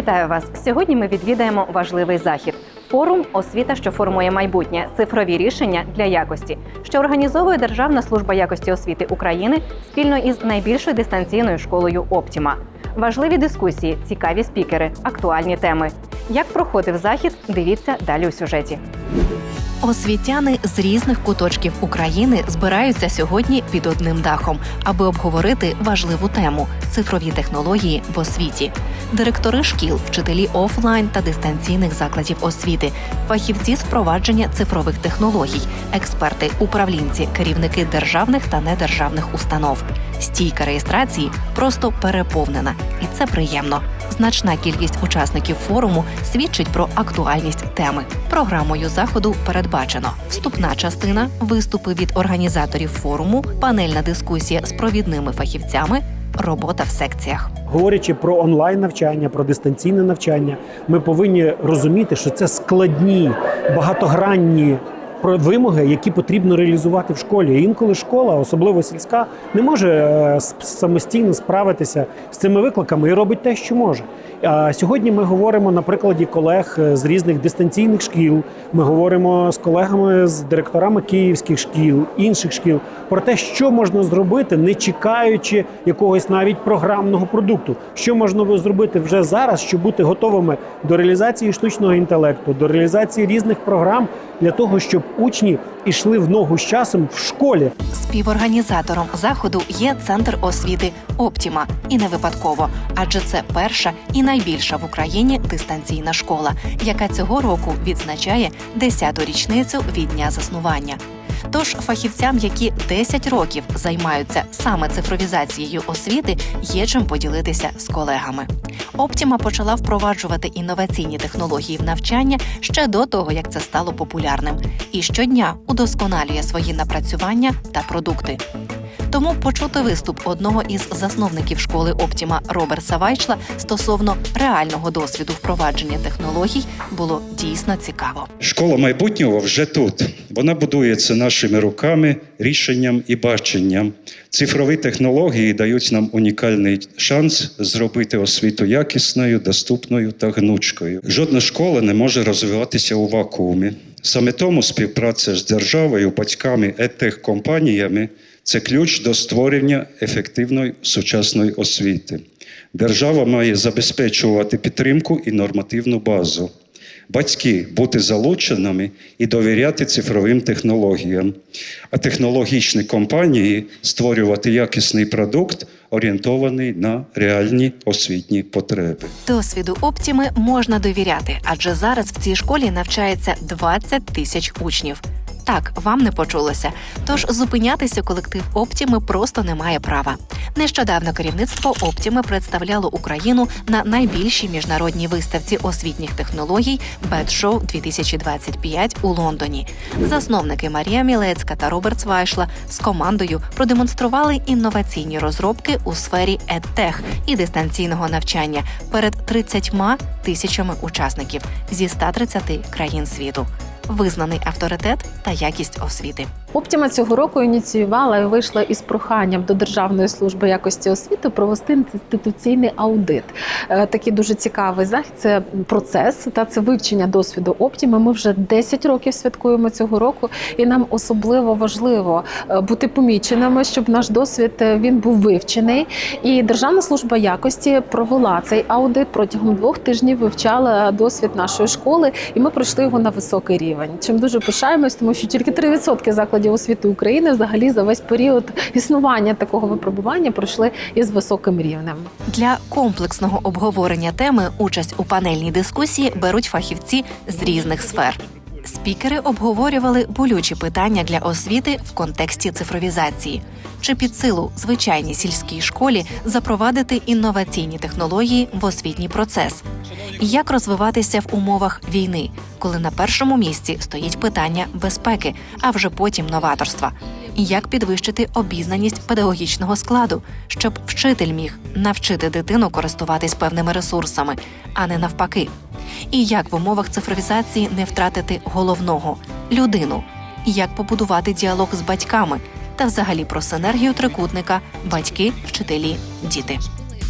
Вітаю вас! Сьогодні ми відвідаємо важливий захід. Форум освіта, що формує майбутнє, цифрові рішення для якості, що організовує Державна служба якості освіти України спільно із найбільшою дистанційною школою Оптіма. Важливі дискусії, цікаві спікери, актуальні теми. Як проходив захід, дивіться далі у сюжеті. Освітяни з різних куточків України збираються сьогодні під одним дахом, аби обговорити важливу тему цифрові технології в освіті. Директори шкіл, вчителі офлайн та дистанційних закладів освіти, фахівці з впровадження цифрових технологій, експерти, управлінці, керівники державних та недержавних установ. Стійка реєстрації просто переповнена, і це приємно. Значна кількість учасників форуму свідчить про актуальність теми. Програмою заходу передбачено вступна частина, виступи від організаторів форуму, панельна дискусія з провідними фахівцями, робота в секціях. Говорячи про онлайн навчання, про дистанційне навчання, ми повинні розуміти, що це складні, багатогранні про- вимоги, які потрібно реалізувати в школі. Інколи школа, особливо сільська, не може е, самостійно справитися з цими викликами і робить те, що може. А сьогодні ми говоримо на прикладі колег е, з різних дистанційних шкіл. Ми говоримо з колегами, з директорами київських шкіл, інших шкіл про те, що можна зробити, не чекаючи якогось навіть програмного продукту. Що можна зробити вже зараз, щоб бути готовими до реалізації штучного інтелекту, до реалізації різних програм для того, щоб учні йшли в ногу з часом в школі. Співорганізатором заходу є центр освіти Оптіма, і не випадково, адже це перша і найбільша в Україні дистанційна школа, яка цього року відзначає 10-ту річницю від дня заснування. Тож фахівцям, які 10 років займаються саме цифровізацією освіти, є чим поділитися з колегами. Оптіма почала впроваджувати інноваційні технології в навчання ще до того, як це стало популярним, і щодня удосконалює свої напрацювання та продукти. Тому почути виступ одного із засновників школи Оптіма Роберса Вайчла стосовно реального досвіду впровадження технологій було дійсно цікаво. Школа майбутнього вже тут. Вона будується нашими руками, рішенням і баченням. Цифрові технології дають нам унікальний шанс зробити освіту якісною, доступною та гнучкою. Жодна школа не може розвиватися у вакуумі. Саме тому співпраця з державою, батьками, етехкомпаніями це ключ до створення ефективної сучасної освіти. Держава має забезпечувати підтримку і нормативну базу. Батьки бути залученими і довіряти цифровим технологіям, а технологічні компанії створювати якісний продукт, орієнтований на реальні освітні потреби. Досвіду Оптіми можна довіряти, адже зараз в цій школі навчається 20 тисяч учнів. Так, вам не почулося. Тож зупинятися колектив Оптіми просто не має права. Нещодавно керівництво Оптіми представляло Україну на найбільшій міжнародній виставці освітніх технологій Бедшоу 2025 у Лондоні. Засновники Марія Мілецька та Роберт Свайшла з командою продемонстрували інноваційні розробки у сфері едтех і дистанційного навчання перед 30 тисячами учасників зі 130 країн світу. Визнаний авторитет та якість освіти. Оптіма цього року ініціювала і вийшла із проханням до Державної служби якості освіти провести інституційний аудит. Е, Такий дуже цікавий захід. Це процес та це вивчення досвіду Оптіми. Ми вже 10 років святкуємо цього року, і нам особливо важливо е, бути поміченими, щоб наш досвід е, він був вивчений. І Державна служба якості провела цей аудит протягом двох тижнів. Вивчала досвід нашої школи, і ми пройшли його на високий рівень. Чим дуже пишаємось, тому що тільки 3% закладів освіти України взагалі за весь період існування такого випробування пройшли із високим рівнем. Для комплексного обговорення теми участь у панельній дискусії беруть фахівці з різних сфер. Спікери обговорювали болючі питання для освіти в контексті цифровізації. Чи під силу звичайній сільській школі запровадити інноваційні технології в освітній процес? Як розвиватися в умовах війни, коли на першому місці стоїть питання безпеки, а вже потім новаторства? І Як підвищити обізнаність педагогічного складу, щоб вчитель міг навчити дитину користуватись певними ресурсами, а не навпаки? І як в умовах цифровізації не втратити головного людину, і як побудувати діалог з батьками та взагалі про синергію трикутника батьки, вчителі, діти.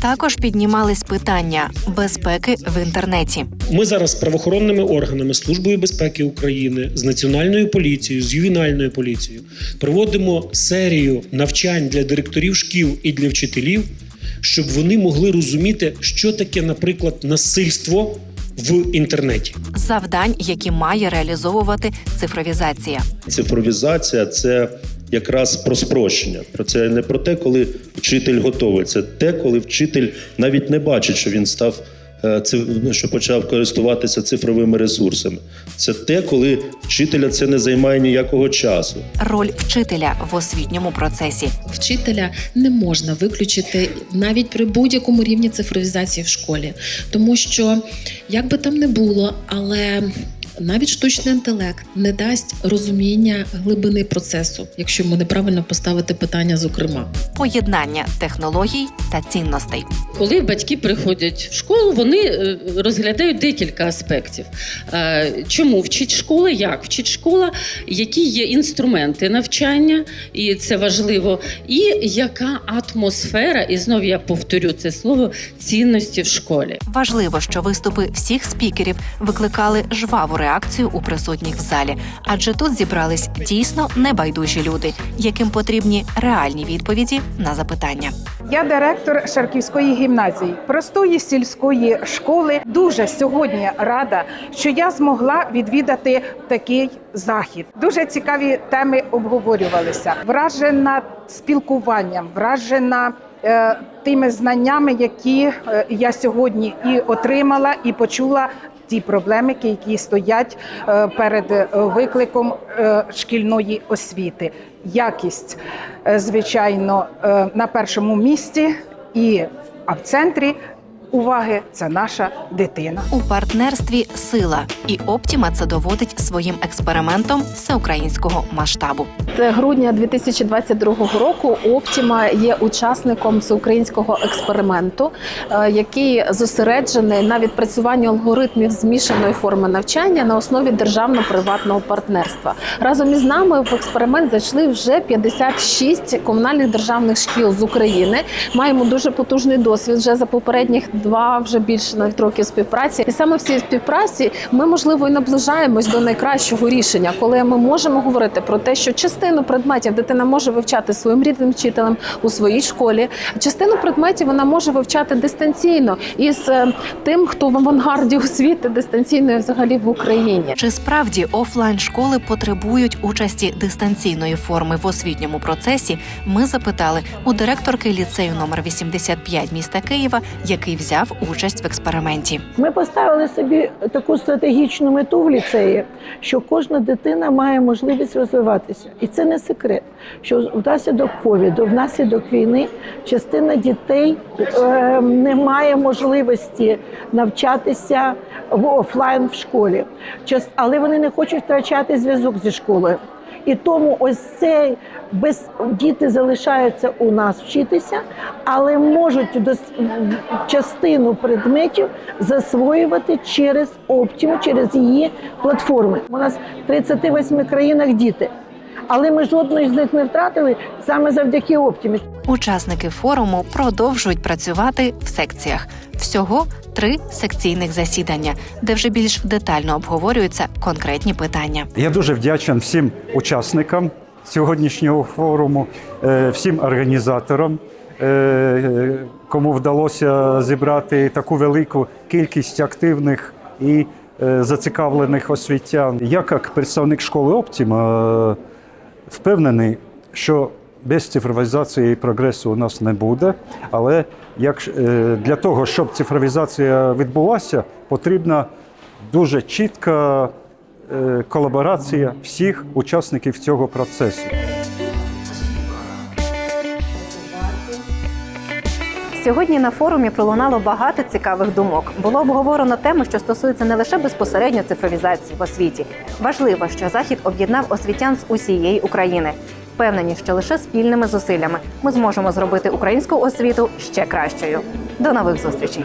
Також піднімались питання безпеки в інтернеті. Ми зараз з правоохоронними органами, Службою безпеки України, з національною поліцією, з ювенальною поліцією проводимо серію навчань для директорів шкіл і для вчителів, щоб вони могли розуміти, що таке, наприклад, насильство в інтернеті. Завдань, які має реалізовувати цифровізація. Цифровізація це якраз про спрощення. Про це не про те, коли вчитель готовий. Це те, коли вчитель навіть не бачить, що він став. е, що почав користуватися цифровими ресурсами. Це те, коли вчителя це не займає ніякого часу. Роль вчителя в освітньому процесі. вчителя не можна виключити навіть при будь-якому рівні цифровізації в школі, тому що як би там не було, але навіть штучний інтелект не дасть розуміння глибини процесу, якщо йому неправильно поставити питання, зокрема. Поєднання технологій та цінностей. Коли батьки приходять в школу, вони е, розглядають декілька аспектів. Е, Чому вчить школа? Як вчить школа? Які є інструменти навчання, і це важливо, і яка атмосфера, і знов я повторю це слово цінності в школі. Важливо, що виступи всіх спікерів викликали жваву реакцію у присутніх в залі, адже тут зібрались дійсно небайдужі люди, яким потрібні реальні відповіді на запитання. Я директор Шарківської гімназії, простої сільської школи. Дуже сьогодні рада, що я змогла відвідати такий захід. Дуже цікаві теми обговорювалися. Вражена спілкуванням, вражена. е, Тими знаннями, які е, я сьогодні і отримала, і почула ті проблеми, які стоять е, перед е, викликом е, шкільної освіти. Якість, звичайно, на першому місці, і а в центрі уваги це наша дитина. У партнерстві сила і Оптіма це доводить своїм експериментом всеукраїнського масштабу. З грудня 2022 року Оптіма є учасником всеукраїнського експерименту, е, який зосереджений на відпрацюванні алгоритмів змішаної форми навчання на основі державно-приватного партнерства. Разом із нами в експеримент зайшли вже 56 комунальних державних шкіл з України. Маємо дуже потужний досвід вже за попередніх два вже більше навіть років співпраці. І саме в цій співпраці ми можливо і наближаємось до найкращого рішення, коли ми можемо говорити про те, що частину предметів дитина може вивчати своїм рідним вчителем у своїй школі. а Частину предметів вона може вивчати дистанційно із е, тим, хто в авангарді освіти дистанційної взагалі в Україні. Чи справді офлайн школи потребують участі дистанційної форми в освітньому процесі? Ми запитали у директорки ліцею номер 85 міста Києва, який взяв участь в експерименті. Ми поставили собі таку стратегічну мету в ліцеї, що кожна дитина має можливість розвиватися. І це не секрет, що внаслідок ковіду, внаслідок війни, частина дітей е, не має можливості навчатися в офлайн в школі. Але вони не хочуть втрачати зв'язок зі школою. І тому ось цей без діти залишаються у нас вчитися, але можуть дос- частину предметів засвоювати через Оптіму, через її платформи. У нас в 38 країнах діти. Але ми жодної з них не втратили саме завдяки Оптімі. Учасники форуму продовжують працювати в секціях. Всього три секційних засідання, де вже більш детально обговорюються конкретні питання. Я дуже вдячен всім учасникам сьогоднішнього форуму, е, всім організаторам, е, кому вдалося зібрати таку велику кількість активних і е, зацікавлених освітян. Я, як представник школи Оптіма, впевнений, що без цифровізації прогресу у нас не буде. Але як, е, для того, щоб цифровізація відбулася, потрібна дуже чітка е, колаборація всіх учасників цього процесу. Сьогодні на форумі пролунало багато цікавих думок. Було обговорено теми, що стосуються не лише безпосередньо цифровізації в освіті. Важливо, що захід об'єднав освітян з усієї України. Впевнені, що лише спільними зусиллями ми зможемо зробити українську освіту ще кращою. До нових зустрічей!